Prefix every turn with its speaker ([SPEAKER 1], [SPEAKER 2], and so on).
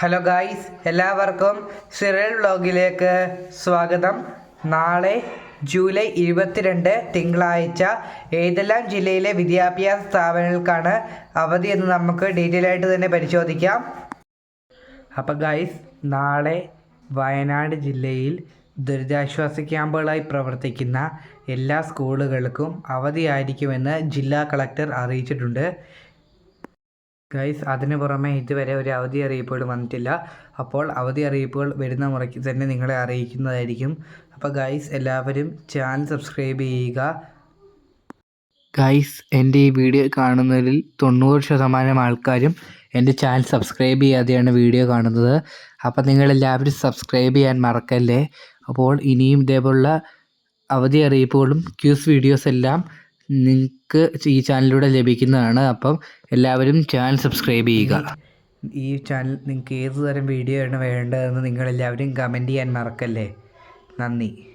[SPEAKER 1] Hello guys എല്ലാവർക്കും സിറൽ വ്ളോഗിലേക്ക് സ്വാഗതം. നാളെ ജൂലൈ ഇരുപത്തിരണ്ട് തിങ്കളാഴ്ച ഏതെല്ലാം ജില്ലയിലെ വിദ്യാഭ്യാസ സ്ഥാപനങ്ങൾക്കാണ് അവധി എന്ന് നമുക്ക് ഡീറ്റെയിൽ ആയിട്ട് തന്നെ പരിശോധിക്കാം. അപ്പോൾ ഗായ്സ് നാളെ വയനാട് ജില്ലയിൽ ദുരിതാശ്വാസ ക്യാമ്പുകളായി പ്രവർത്തിക്കുന്ന എല്ലാ സ്കൂളുകൾക്കും അവധിയായിരിക്കുമെന്ന് ജില്ലാ കളക്ടർ അറിയിച്ചിട്ടുണ്ട്. ഗൈസ് അതിന് പുറമെ ഇതുവരെ ഒരു അവധി അറിയിപ്പുകൾ വന്നിട്ടില്ല. അപ്പോൾ അവധി അറിയിപ്പുകൾ വരുന്ന മുറയ്ക്ക് തന്നെ നിങ്ങളെ അറിയിക്കുന്നതായിരിക്കും. അപ്പോൾ ഗൈസ് എല്ലാവരും ചാനൽ സബ്സ്ക്രൈബ് ചെയ്യുക. ഗൈസ് എന്റെ ഈ വീഡിയോ കാണുന്നതിൽ തൊണ്ണൂറ് ശതമാനം ആൾക്കാരും എന്റെ ചാനൽ സബ്സ്ക്രൈബ് ചെയ്യാതെയാണ് വീഡിയോ കാണുന്നത്. അപ്പോൾ നിങ്ങളെല്ലാവരും സബ്സ്ക്രൈബ് ചെയ്യാൻ മറക്കല്ലേ? അപ്പോൾ ഇനിയും ഇതേപോലുള്ള അവധി അറിയിപ്പുകളും ക്യൂസ് വീഡിയോസ് എല്ലാം നിങ്ങൾക്ക് ഈ ചാനലിലൂടെ ലഭിക്കുന്നതാണ്. അപ്പം എല്ലാവരും ചാനൽ സബ്സ്ക്രൈബ് ചെയ്യുക. ഈ ചാനൽ നിങ്ങൾക്ക് ഏത് തരം വീഡിയോ ആണ് വേണ്ടതെന്ന് നിങ്ങളെല്ലാവരും കമന്റ് ചെയ്യാൻ മറക്കല്ലേ? നന്ദി.